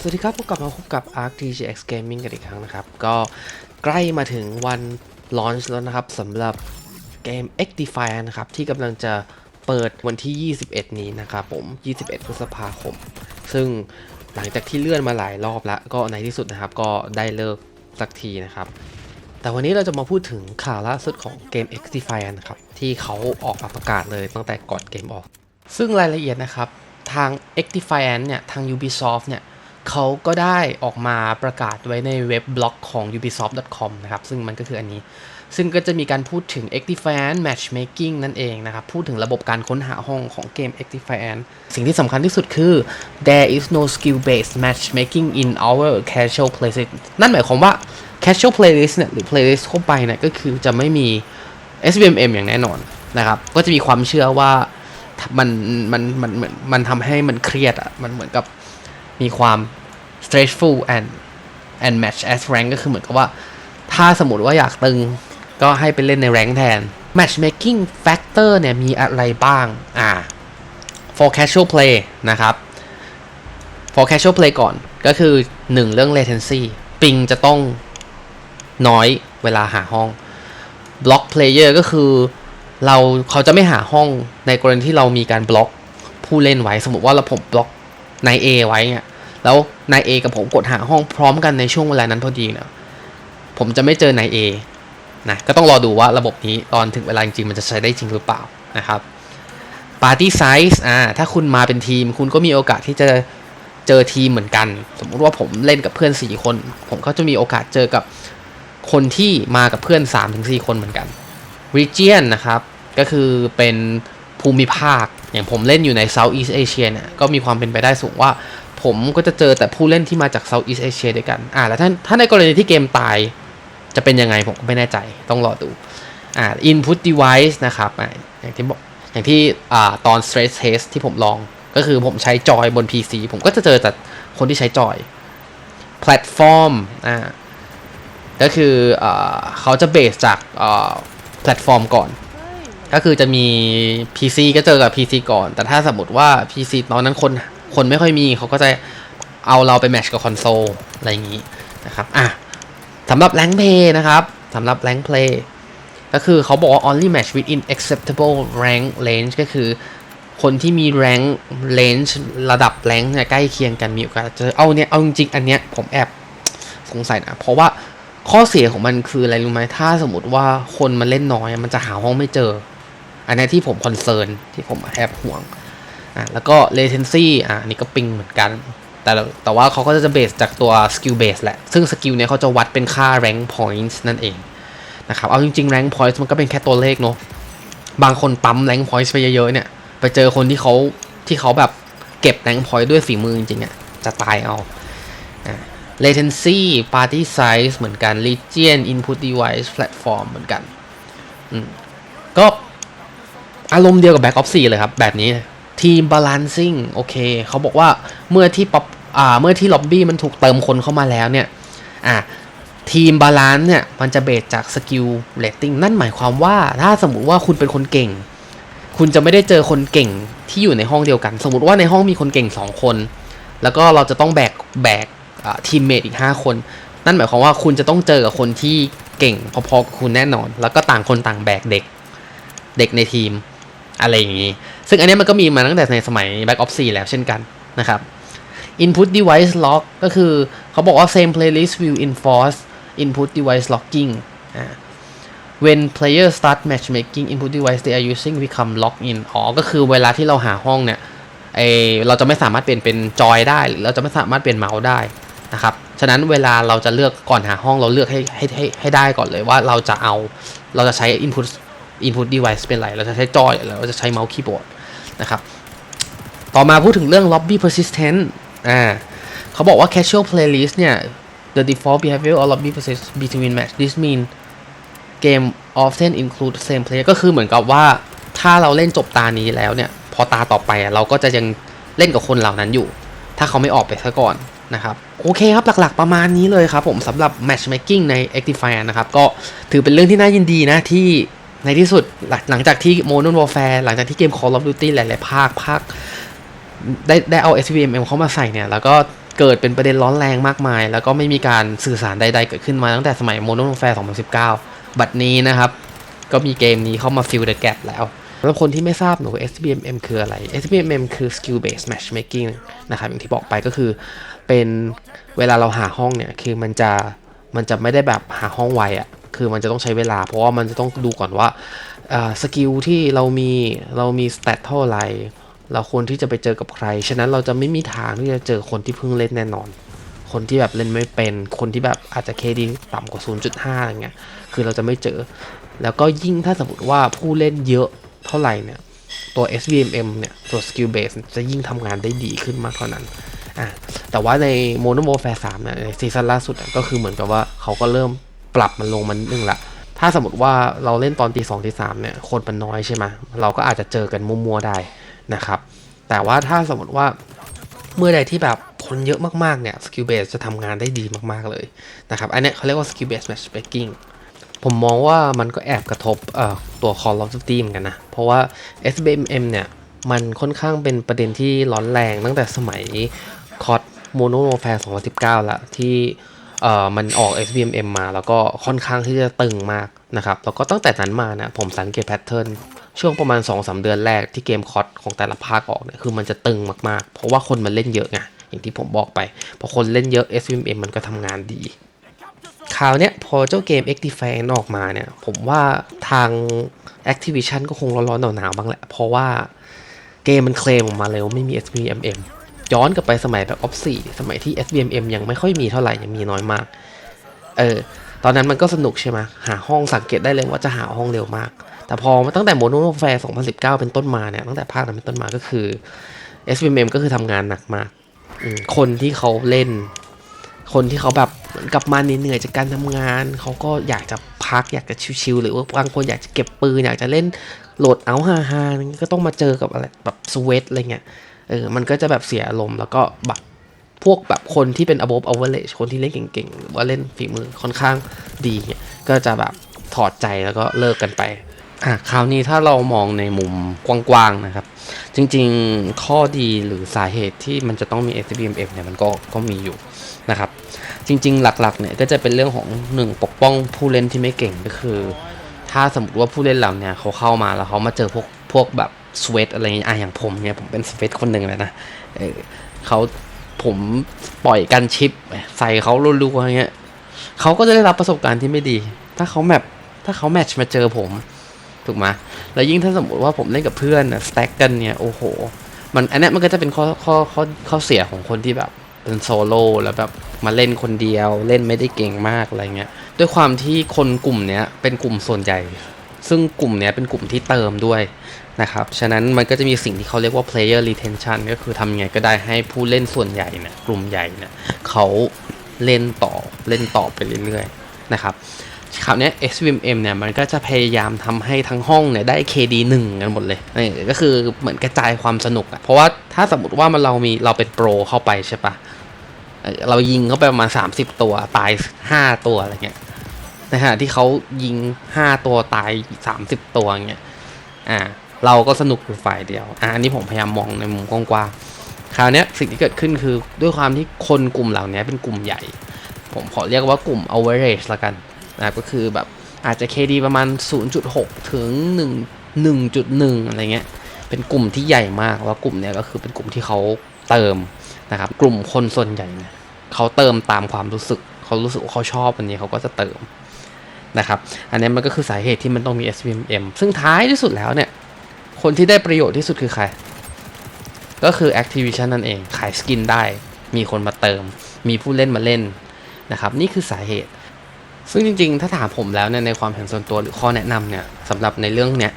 สวัสดีครับพบกลับมาพบกับ Arc TGX Gaming กันอีกครั้งนะครับ ก็ใกล้มาถึงวันลอนช์แล้วนะครับสำหรับเกม X Defiant นะครับ ที่กำลังจะเปิดวันที่ 21 นี้นะครับผม 21 พฤษภาคม ซึ่งหลังจากที่เลื่อนมาหลายรอบแล้ว ก็ในที่สุดนะครับ ก็ได้เลิกสักทีนะครับ แต่วันนี้เราจะมาพูดถึงข่าวล่าสุดของเกม X Defiant นะครับ ที่เขาออกมาประกาศเลยตั้งแต่ก่อนเกมออก ซึ่งรายละเอียดนะครับทาง X Defiant เนี่ยทาง Ubisoft เนี่ย เขาก็ได้ออกมาประกาศไว้ในเว็บบล็อกของ ubisoft.com นะครับ ซึ่งมันก็คืออันนี้ ซึ่งก็จะมีการพูดถึง X Defiant Matchmaking นั่นเองนะครับ พูดถึงระบบการค้นหาห้องของเกม X Defiant สิ่งที่สำคัญที่สุดคือ there is no skill based matchmaking in our casual playlist นั่นหมายความว่า casual playlist เนี่ยหรือ playlist ทั่วไปเนี่ยก็คือจะไม่มี SBMM อย่างแน่นอนนะครับ ก็จะมีความเชื่อว่ามันมันมันเหมือนมันทำให้มันเครียดอะ มันเหมือนกับมีความ stressful and and match as rank ก็คือเหมือนกับว่า ถ้าสมมติว่าอยากตึง ก็ให้ไปเล่นในแรงแทน matchmaking factor เนี่ยมีอะไรบ้าง อ่า for casual play นะครับ for casual play ก่อนก็คือ 1 เรื่อง latency ปิงจะต้องน้อยเวลาหาห้อง block player ก็คือเราเขาจะไม่หาห้องในกรณีที่เรามีการบล็อกผู้เล่นไว้ สมมติว่าเราผมบล็อกนาย A ไว้เนี่ย แล้วนาย A กับผมกดหาห้องพร้อมกันในช่วงเวลานั้นพอดีเนี่ยผมจะไม่เจอนาย A นะก็ต้องรอดูว่าระบบนี้ตอนถึงเวลาจริงๆมันจะใช้ได้จริงหรือเปล่านะครับ Party Size อ่าถ้าคุณมาเป็นทีม คุณก็มีโอกาสที่จะเจอทีมเหมือนกัน สมมุติว่าผมเล่นกับเพื่อน 4 คน ผมก็จะมีโอกาสเจอกับคนที่มากับเพื่อน 3-4 คนเหมือนกัน region นะครับก็คือเป็นภูมิภาค อย่างผมเล่นอยู่ใน Southeast Asia เนี่ยก็มีความเป็นไปได้สูงว่า ผมก็จะเจอแต่ผู้เล่นที่มาจาก Southeast Asia ด้วยกัน อ่าแล้วถ้าถ้าในกรณีที่เกมตายจะเป็นยังไงผมก็ไม่แน่ใจต้องรอดูอ่า input device นะครับอ่าอย่างที่บอกอย่างที่อ่าตอน stress test ที่ผมลองก็คือผมใช้จอยบน PC ผมก็จะเจอแต่คนที่ใช้จอย platform อ่าก็คือเอเขาจะเบสจากอ่อแพลตฟอร์มก่อน ก็คือจะมี PC ก็เจอกับ PC ก่อน แต่ถ้าสมมติว่า PC ตอนนั้นคน คนไม่ค่อยมีเขาก็จะเอาเราไปแมชกับคอนโซลอะไรอย่างนี้นะครับอะสำหรับ Rank Play นะครับสำหรับ Rank Play ก็คือเขาบอกว่า only match within acceptable rank range ก็คือคนที่มี rank range ระดับ rank เนี่ยใกล้เคียงกันมีโอกาสเจอเอาเนี่ยเอาจริงๆอันเนี้ยผมแอบสงสัยนะ เพราะว่าข้อเสียของมันคืออะไรรู้ไหมถ้าสมมติว่าคนมันเล่นน้อยมันจะหาห้องไม่เจอ อันนี้ที่ผมคอนเซิร์นที่ผมแอบห่วง อะแล้วก็ latency อะนี่ก็ปิงเหมือนกัน แต่แต่ว่าเขาก็จะเบสจากตัว skill base แหละ ซึ่งสกิลเนี่ยเขาจะวัดเป็นค่า rank points นั่นเองนะครับ เอาจริงๆ rank points มันก็เป็นแค่ตัวเลขเนาะ บางคนปั๊ม rank points ไปเยอะๆ เนี่ย ไปเจอคนที่เขาที่เขาแบบเก็บ rank point ด้วยฝีมือจริงๆอะจะตายเอาอ latency party size เหมือนกัน region input device platform เหมือนกัน ก็อารมณ์เดียวกับ Back of 4เลยครับ แบบนี้ ทีม balancing โอเคเขาบอกว่าเมื่อที่ป๊อปอ่าเมื่อที่ล็อบบี้มันถูกเติมคนเข้ามาแล้วเนี่ยอ่าทีมบาลานซ์เนี่ยมันจะเบสจากสกิลเรตติ้งนั่นหมายความว่าถ้าสมมุติว่าคุณเป็นคนเก่ง คุณจะไม่ได้เจอคนเก่งที่อยู่ในห้องเดียวกัน สมมติว่าในห้องมีคนเก่ง 2 คน แล้วก็เราจะต้องแบกแบกทีมเมทอีก 5 คน นั่นหมายความว่าคุณจะต้องเจอกับคนที่เก่งพอๆกับคุณแน่นอน แล้วก็ต่างคนต่างแบกเด็ก เด็กในทีม อะไรอย่างนี้ ซึ่งอันนี้มันก็มีมาตั้งแต่ในสมัย Back of 4 แล้วเช่นกันนะครับ Input Device Lock ก็คือเขาบอกว่า same playlist will enforce input device locking when player start matchmaking input device they are using become locked in อ๋อ ก็คือเวลาที่เราหาห้องเนี่ยเออเราจะไม่สามารถเปลี่ยนเป็นจอยได้ หรือเราจะไม่สามารถเปลี่ยนเมาส์ได้นะครับ ฉะนั้นเวลาเราจะเลือกก่อนหาห้องเราเลือกให้ให้ให้ให้ได้ก่อนเลยว่าเราจะเอาเราจะใช้ input input device เป็นไรเราจะใช้จอยหรือเราจะใช้เมาส์คีย์บอร์ดนะครับต่อมาพูดถึงเรื่อง lobby persistent อ่าเขาบอกว่า casual playlist เนี่ย the default behavior of lobby persist between match this mean game often include same player ก็คือเหมือนกับว่าถ้าเราเล่นจบตานี้แล้วเนี่ย พอตาต่อไปอะเราก็จะยังเล่นกับคนเหล่านั้นอยู่ ถ้าเขาไม่ออกไปซะก่อนนะครับ โอเคครับหลักๆประมาณนี้เลยครับผมสำหรับ matchmaking ใน Actifier นะครับ ก็ถือเป็นเรื่องที่น่ายินดีนะที่ ในที่สุดหลังจากที่ Modern Warfare หลังจากที่เกม Call of Duty หลาย ๆ ภาคภาคได้ได้เอา SVMM เข้ามาใส่เนี่ย แล้วก็เกิดเป็นประเด็นร้อนแรงมากมาย แล้วก็ไม่มีการสื่อสารใด ๆ เกิดขึ้นมาตั้งแต่สมัยโมโนแฟร์2019 บัดนี้นะครับ ก็มีเกมนี้เข้ามา fill the gap แล้วสำหรับคนที่ไม่ทราบหนู SBMM คืออะไร SBMM คือ skill based matchmaking นะครับ อย่างที่บอกไปก็คือเป็นเวลาเราหาห้องเนี่ย คือมันจะมันจะไม่ได้แบบหาห้องไวอะ่ะ คือมันจะต้องใช้เวลา เพราะว่ามันจะต้องดูก่อนว่าสกิลที่เรามีเรามีสเตตเท่าไหร่เราควรที่จะไปเจอกับใคร ฉะนั้นเราจะไม่มีทางที่จะเจอคนที่เพิ่งเล่นแน่นอน คนที่แบบเล่นไม่เป็น คนที่แบบอาจจะเคดีต่ำกว่า 0.5อะไรเงี้ย คือเราจะไม่เจอ แล้วก็ยิ่งถ้าสมมติว่าผู้เล่นเยอะเท่าไหร่เนี่ย ตัว SVMM เนี่ย ตัว skill base จะยิ่งทำงานได้ดีขึ้นมากเท่านั้น อะ แต่ว่าใน Modern Warfare 3เนี่ยในซีซั่นล่าสุดก็คือเหมือนกับว่าเขาก็เริ่ม ปรับมันลงมันนึงละถ้าสมมติว่าเราเล่นตอนตีสองตีสามเนี่ยคนมันน้อยใช่ไหมเราก็อาจจะเจอกันมั่วๆได้นะครับ แต่ว่าถ้าสมมติว่าเมื่อใดที่แบบคนเยอะมากๆเนี่ย skill base จะทำงานได้ดีมากๆเลยนะครับอันนี้เขาเรียกว่า skill base matchmaking ผมมองว่ามันก็แอบกระทบตัว Call of Duty เหมือนกันนะ เพราะว่า SBMM เนี่ย มันค่อนข้างเป็นประเด็นที่ร้อนแรงตั้งแต่สมัย COD Modern Warfare 2019 ละที่ เอ่อมันออก SBMM มาแล้วก็ค่อนข้างที่จะตึงมากนะครับแล้วก็ตั้งแต่นั้นมานี่ยผมสังเกตแพทเทิร์นช่วงประมาณ 2-3 เดือนแรกที่เกม COD ของแต่ละภาคออกเนี่ยคือมันจะตึงมากๆ เพราะว่าคนมันเล่นเยอะไงอย่างที่ผมบอกไปพอคนเล่นเยอะ SBMM มันก็ทำงานดีคราวเนี้ยพอเจ้าเกม X d e f a n ออกมาเนี่ย ผมว่าทาง Activision ก็คงร้อนๆหนาวๆบ้างแหละ เพราะว่าเกมมันเคลมออกมาเลยว่าไม่มี SBMM ย้อนกลับไปสมัยแบบ Ops 4สมัยที่ SBMM ยังไม่ค่อยมีเท่าไหร่ยังมีน้อยมาก เออ ตอนนั้นมันก็สนุกใช่ไหมหาห้องสังเกตได้เลยว่าจะหาห้องเร็วมาก แต่พอมาตั้งแต่ Modern Warfare 2019 เป็นต้นมาเนี่ย ตั้งแต่ภาคนั้นเป็นต้นมาก็คือ SBMM ก็คือทำงานหนักมาก คนที่เขาเล่น คนที่เขาแบบกลับมาเหนื่อยจากการทำงาน เขาก็อยากจะพักอยากจะชิลๆหรือว่าบางคนอยากจะเก็บปืนอยากจะเล่นโหลดเอาฮาฮาก็ต้องมาเจอกับอะไรแบบสเวตอะไรเงี้ย เออมันก็จะแบบเสียอารมณ์แล้วก็แบบพวกแบบคนที่เป็น above average คนที่เล่นเก่งๆหรือว่าเล่นฝีมือค่อนข้างดีเนี่ยก็จะแบบถอดใจแล้วก็เลิกกันไปอะคราวนี้ถ้าเรามองในมุมกว้างๆนะครับ จริงๆข้อดีหรือสาเหตุที่มันจะต้องมี SBMM เนี่ยมันก็ก็มีอยู่นะครับ จริงๆ หลักๆเนี่ยก็จะเป็นเรื่องของหนึ่งปกป้องผู้เล่นที่ไม่เก่งก็คือ ถ้าสมมติว่าผู้เล่นเราเนี่ยเขาเข้ามาแล้วเขามาเจอพวกพวกแบบ สเวตอะไรอย่างเงี้ยอะอย่างผมเนี่ยผมเป็นสเวตคนหนึ่งเลยนะเออเขาผมปล่อยกันชิป ใส่เขารัวๆอย่างเงี้ยเขาก็จะได้รับประสบการณ์ที่ไม่ดี ถ้าเขาแมปถ้าเขาแมทช์มาเจอผม ถูกไหมแล้วยิ่งถ้าสมมติว่าผมเล่นกับเพื่อนนะสแต็กกันเนี่ยโอ้โห มันอันนี้มันก็จะเป็นข้อข้อข้อข้อเสียของคนที่แบบเป็นโซโล่แล้วแบบมาเล่นคนเดียว เล่นไม่ได้เก่งมากอะไรเงี้ยด้วยความที่คนกลุ่มเนี้ยเป็นกลุ่มส่วนใหญ่ ซึ่งกลุ่มเนี้ยเป็นกลุ่มที่เติมด้วยนะครับ ฉะนั้นมันก็จะมีสิ่งที่เขาเรียกว่า player retention ก็คือทำยังไงก็ได้ให้ผู้เล่นส่วนใหญ่เนี่ยกลุ่มใหญ่เนี่ยเขาเล่นต่อเล่นต่อไปเรื่อยๆนะครับคราวเนี้ย SVMM เนี่ยมันก็จะพยายามทำให้ทั้งห้องเนี่ยได้ KD 1กันหมดเลยนี่ก็คือเหมือนกระจายความสนุกอะเพราะว่าถ้าสมมติว่ามันเรามีเราเป็นโปรเข้าไปใช่ปะเอ่อเรายิงเข้าไปประมาณ 30 ตัวตาย 5 ตัวอะไรเงี้ย ในขณะที่เขายิง5ตัวตาย30ตัวเงี้ยอ่าเราก็สนุกอยู่ฝ่ายเดียวอ่าอันนี้ผมพยายามมองในมุมกว้างๆคราวเนี้ยสิ่งที่เกิดขึ้นคือด้วยความที่คนกลุ่มเหล่านี้เป็นกลุ่มใหญ่ ผมขอเรียกว่ากลุ่ม average ละกันนะก็คือแบบอาจจะ KD ประมาณ 0.6 ถึง 1 1.1 อะไรเงี้ย เป็นกลุ่มที่ใหญ่มากแล้วกลุ่มเนี้ยก็คือเป็นกลุ่มที่เขาเติมนะครับกลุ่มคนส่วนใหญ่เนี่ยเขาเติมตามความรู้สึก เขารู้สึกเขาชอบอันนี้เขาก็จะเติม นะครับอันนี้มันก็คือสาเหตุที่มันต้องมี SVMM ซึ่งท้ายที่สุดแล้วเนี่ย คนที่ได้ประโยชน์ที่สุดคือใคร ก็คือ Activision นั่นเองขายสกินได้ มีคนมาเติม มีผู้เล่นมาเล่นนะครับนี่คือสาเหตุ ซึ่งจริงๆ ถ้าถามผมแล้วเนี่ยในความเห็นส่วนตัวหรือข้อแนะนำเนี่ยสำหรับในเรื่องเนี้ย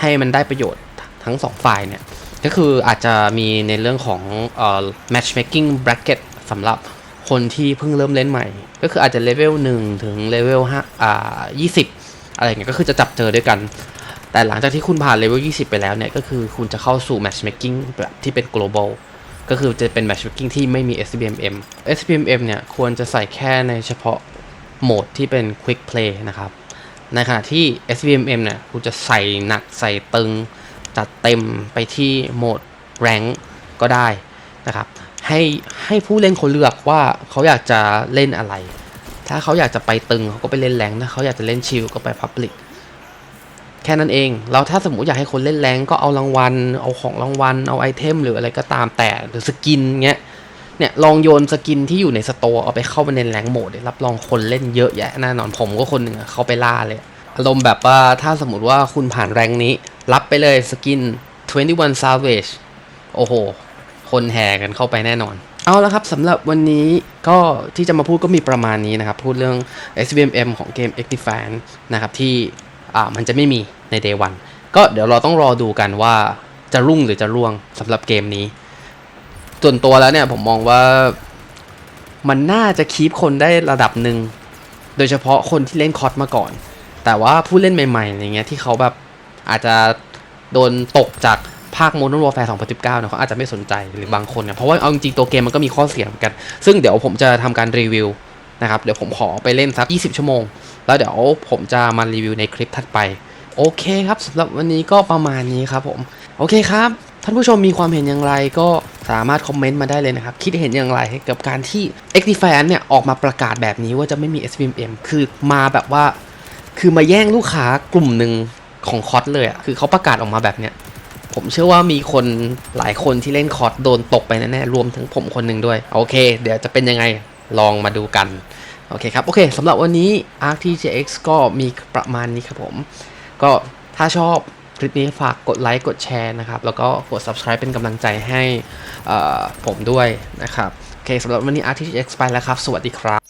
ให้มันได้ประโยชน์ทั้งสองฝ่ายเนี่ยก็คืออาจจะมีในเรื่องของเอ่อ matchmaking bracket สำหรับ คนที่เพิ่งเริ่มเล่นใหม่ ก็คืออาจจะเลเวล1ถึงเลเวล5อ่า20อะไรเงี้ยก็คือจะจับเจอด้วยกัน แต่หลังจากที่คุณผ่านเลเวล20 ไปแล้วเนี่ย ก็คือคุณจะเข้าสู่ matchmaking แบบที่เป็น global ก็คือจะเป็น matchmaking ที่ไม่มี SBMM SBMM เนี่ย ควรจะใส่แค่ในเฉพาะโหมดที่เป็น Quick Play นะครับ ในขณะที่ SVMM เนี่ย คุณจะใส่หนักใส่ตึง จัดเต็มไปที่โหมด Rank ก็ได้นะครับ ให้ให้ผู้เล่นเขาเลือกว่าเขาอยากจะเล่นอะไร ถ้าเขาอยากจะไปตึงเขาก็ไปเล่นแรงถ้าเขาอยากจะเล่นชิลก็ไปพับลิกแค่นั้นเองแล้วถ้าสมมติอยากให้คนเล่นแรงก็เอารางวัล เอาของรางวัล เอาไอเทม หรืออะไรก็ตามแต่ หรือสกินเงี้ย เนี่ยลองโยนสกินที่อยู่ในสโตร์เอาไปเข้าไปในแรงโหมดรับรองคนเล่นเยอะแยะแน่นอนผมก็คนหนึ่งอะเขาไปล่าเลย อารมณ์แบบว่าถ้าสมมติว่าคุณผ่านแรงนี้ รับไปเลยสกิน 21 Savage โอ้โห คนแห่กันเข้าไปแน่นอน เอาละครับสำหรับวันนี้ก็ที่จะมาพูดก็มีประมาณนี้นะครับ พูดเรื่อง SBMM ของเกม x d e f a n นะครับที่อ่ามันจะไม่มีใน Day 1ก็เดี๋ยวเราต้องรอดูกันว่าจะรุ่งหรือจะร่วงสำหรับเกมนี้ ส่วนตัวแล้วเนี่ยผมมองว่ามันน่าจะคีปคนได้ระดับหนึ่ง โดยเฉพาะคนที่เล่นคอร์สมาก่อน แต่ว่าผู้เล่นใหม่ๆอย่างเงี้ยที่เขาแบบอาจจะโดนตกจาก ภาค Modern Warfare 2019เนี่ยเขาอาจจะไม่สนใจหรือบางคนเนี่ยเพราะว่าเอาจริงๆตัวเกมมันก็มีข้อเสียเหมือนกัน ซึ่งเดี๋ยวผมจะทำการรีวิวนะครับเดี๋ยวผมขอไปเล่นสัก 20 ชั่วโมง แล้วเดี๋ยวผมจะมารีวิวในคลิปถัดไป โอเคครับสำหรับวันนี้ก็ประมาณนี้ครับผม โอเคครับ ท่านผู้ชมมีความเห็นอย่างไรก็สามารถคอมเมนต์มาได้เลยนะครับ คิดเห็นอย่างไรกับการที่ x d f a n เนี่ยออกมาประกาศแบบนี้ว่าจะไม่มี SVM คือมาแบบว่า คือมาแย่งลูกค้ากลุ่มหนึ่งของคอสเลยอะคือเขาประกาศออกมาแบบเนี้ย ผมเชื่อว่ามีคนหลายคนที่เล่นคอร์สโดนตกไปแน่ๆรวมถึงผมคนหนึ่งด้วย โอเค เดี๋ยวจะเป็นยังไงลองมาดูกัน โอเคครับ โอเคสำหรับวันนี้ ArcTJX ก็มีประมาณนี้ครับผม ก็ถ้าชอบคลิปนี้ฝากกดไลค์กดแชร์นะครับ แล้วก็กด subscribe เป็นกำลังใจให้ผมด้วยนะครับ โอเคสำหรับวันนี้ ArcTJX ไปแล้วครับ สวัสดีครับ